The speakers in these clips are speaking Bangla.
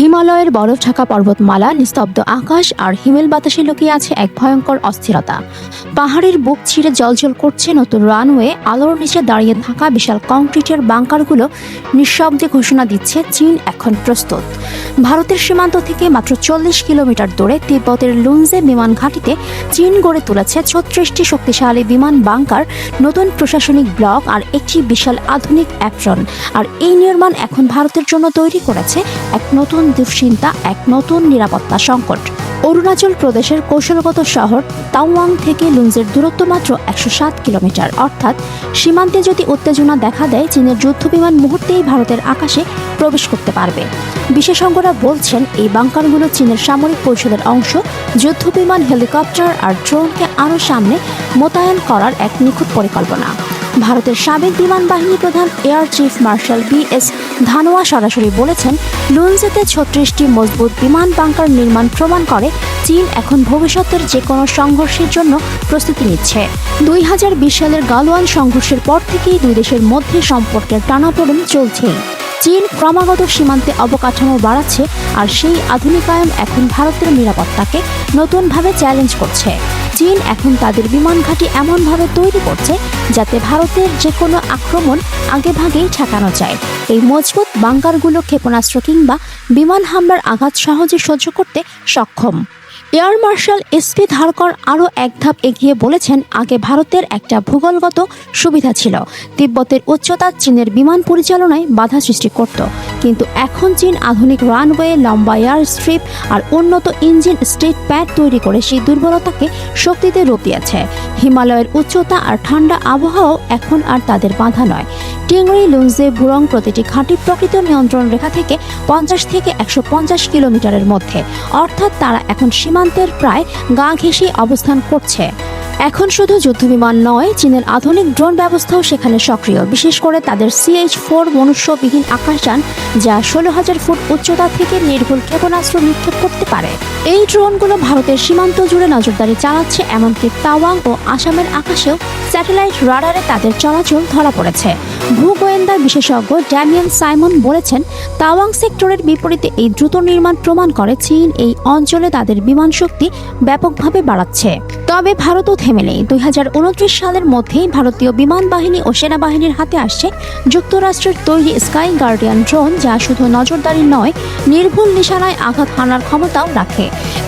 হিমালয়ের বরফ ঢাকা পর্বতমালা, নিস্তব্ধ আকাশ আর হিমেল বাতাসে লুকিয়ে আছে এক ভয়ঙ্কর অস্থিরতা। পাহাড়ের বুক ছিঁড়ে জলজল করছে নতুন রানওয়ে, আলোর নিচে দাঁড়িয়ে থাকা বিশাল কংক্রিটের বাংকারগুলো নিঃশব্দে ঘোষণা দিচ্ছে চীন এখন প্রস্তুত। ভারতের সীমান্ত থেকে মাত্র চল্লিশ কিলোমিটার দূরে তিব্বতের লুনজে বিমান ঘাঁটিতে চীন গড়ে তুলেছে ছত্রিশটি শক্তিশালী বিমান বাংকার, নতুন প্রশাসনিক ব্লক আর একটি বিশাল আধুনিক অ্যাপ্রন। আর এই নির্মাণ এখন ভারতের জন্য তৈরি করেছে এক নতুন দুশ্চিন্তা, এক নতুন নিরাপত্তা সংকট। অরুণাচল প্রদেশের কৌশলগত শহর তাওয়াং থেকে লুঞ্জের দূরত্ব মাত্র একশো সাত কিলোমিটার। অর্থাৎ, সীমান্তে যদি উত্তেজনা দেখা দেয়, চীনের যুদ্ধবিমান মুহূর্তেই ভারতের আকাশে প্রবেশ করতে পারবে। বিশেষজ্ঞরা বলছেন, এই বাংকারগুলো চীনের সামরিক কৌশলের অংশ। যুদ্ধবিমান, হেলিকপ্টার আর ড্রোনকে আরও সামনে মোতায়েন করার এক নিখুঁত পরিকল্পনা। ভারতের সাবেক বিমান বাহিনী প্রধান air chief marshal B S Dhanoa সরাসরি বলেছেন, লুনজেতে ছত্রিশটি মজবুত বিমান বাংকার নির্মাণ প্রমাণ করে চীন এখন ভবিষ্যতের যে কোনো সংঘর্ষের জন্য প্রস্তুতি নিচ্ছে। দুই হাজার বিশ সালের গালওয়ান সংঘর্ষের পর থেকেই দুই দেশের মধ্যে সম্পর্কের টানাপোড়েন চলছেই চীন ক্রমাগত সীমান্তে অবকাঠামো বাড়াচ্ছে আর সেই আধুনিকায়ন এখন ভারতের নিরাপত্তাকে নতুনভাবে চ্যালেঞ্জ করছে। চীন এখন তাদের বিমান ঘাঁটি এমনভাবে তৈরি করছে যাতে ভারতের যে কোনো আক্রমণ আগেভাগেই ঠেকানো যায়। এই মজবুত বাংকারগুলো ক্ষেপণাস্ত্র কিংবা বিমান হামলার আঘাত সহজে সহ্য করতে সক্ষম। এয়ার মার্শাল এসপি ধারকর আরও এক ধাপ এগিয়ে বলেছেন, আগে ভারতের একটা ভূগোলগত সুবিধা ছিল। তিব্বতের উচ্চতা চীনের বিমান পরিচালনায় বাধা সৃষ্টি করত। কিন্তু এখন চীন আধুনিক রানওয়ে, লম্বা এয়ার স্ট্রিপ আর উন্নত ইঞ্জিন স্টেট প্যাড তৈরি করে সেই দুর্বলতাকে শক্তিতে রূপ দিয়েছে। হিমালয়ের উচ্চতা আর ঠান্ডা আবহাওয়াও এখন আর তাদের বাধা নয়। টিংরি লুঞ্জে বুরং প্রতিটি ঘাঁটি প্রকৃত নিয়ন্ত্রণ রেখা থেকে পঞ্চাশ থেকে একশো পঞ্চাশ কিলোমিটারের মধ্যে। অর্থাৎ তারা এখন সীমান্তের প্রায় গা ঘেঁষে অবস্থান করছে। এখন শুধু যুদ্ধবিমান নয়, চীনের আধুনিক ড্রোন ব্যবস্থাও সেখানে সক্রিয়। বিশেষ করে তাদের সিএইচ ফোর মনুষ্যবিহীন আকাশযান, যা ষোলো হাজার ফুট উচ্চতা থেকে নির্ভুল ক্ষেপণাস্ত্র নিক্ষেপ করতে পারে। এই ড্রোনগুলো ভারতের সীমান্ত জুড়ে নজরদারি চালাচ্ছে, এমনকি তাওয়াং ও আসামের আকাশেও স্যাটেলাইট রাডারে তাদের চলাচল ধরা পড়েছে। ভূগোয়েন্দা বিশেষজ্ঞ ড্যামিয়ান সাইমন বলেছেন, তাওয়াং সেক্টরের বিপরীতে এই দ্রুত নির্মাণ প্রমাণ করে চীন এই অঞ্চলে তাদের বিমান শক্তি ব্যাপকভাবে বাড়াচ্ছে। তবে ভারতও থেমে নেই। দুই হাজার উনত্রিশ সালের মধ্যেই ভারতীয় বিমান বাহিনী ও সেনাবাহিনীর হাতে আসছে যুক্তরাষ্ট্রের তৈরি স্কাই গার্ডিয়ান ড্রোন, যা শুধু নজরদারি নয়, নির্ভুল নিশানায় আঘাত হানার ক্ষমতাও রাখে।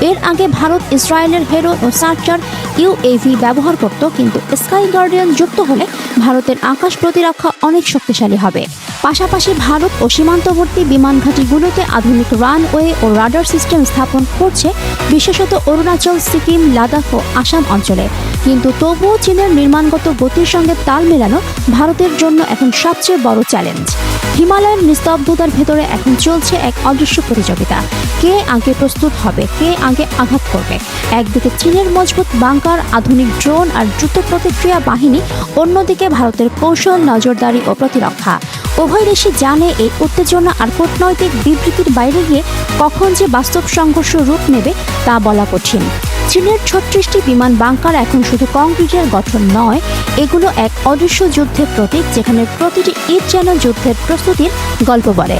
এর আগে ভারত ইসরায়েলের হেরো ও সার্চার ইউএভি ব্যবহার করত, কিন্তু স্কাই গার্ডিয়ান যুক্ত হলে ভারতের আকাশ প্রতিরক্ষা অনেক শক্তিশালী হবে। পাশাপাশি ভারত ও সীমান্তবর্তী বিমান ঘাঁটিগুলোতে আধুনিক রানওয়ে ও রাডার সিস্টেম স্থাপন করছে বিশেষত অরুণাচল, সিকিম, লাদাখ ও আসাম অঞ্চলে। কিন্তু তবুও চীনের নির্মাণগত গতির সঙ্গে তাল মেলানো ভারতের জন্য এখন সবচেয়ে বড় চ্যালেঞ্জ। হিমালয়ের নিস্তব্ধতার ভেতরে এখন চলছে এক অদৃশ্য প্রতিযোগিতা। কে আগে প্রস্তুত হবে, কে আগে আঘাত করবে? একদিকে চীনের মজবুত বাংকার, আধুনিক ড্রোন আর দ্রুত প্রতিক্রিয়া বাহিনী, অন্যদিকে ভারতের কৌশল, নজরদারি ও প্রতিরক্ষা। উভয় দেশই জানে এই উত্তেজনা আর কূটনৈতিক বিবৃতির বাইরে গিয়ে কখন যে বাস্তব সংঘর্ষ রূপ নেবে তা বলা কঠিন। চীনের ছত্রিশটি বিমান বাংকার এখন শুধু কংক্রিটের গঠন নয়, এগুলো এক অদৃশ্য যুদ্ধের প্রতীক যেখানে প্রতিটি ইট যেন যুদ্ধের প্রস্তুতির গল্প বলে।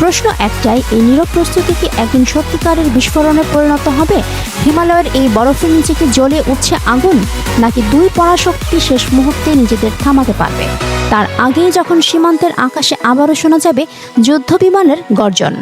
প্রশ্ন একটাই, এই নীরব প্রস্তুতি কি একদিন সত্যিকারের বিস্ফোরণে পরিণত হবে? হিমালয়ের এই বরফের নিচে কি জ্বলে উঠছে আগুন? নাকি দুই পরাশক্তি শেষ মুহূর্তে নিজেদের থামাতে পারবে? তার আগেই যখন সীমান্তের আকাশে আবারও শোনা যাবে যুদ্ধ বিমানের গর্জন।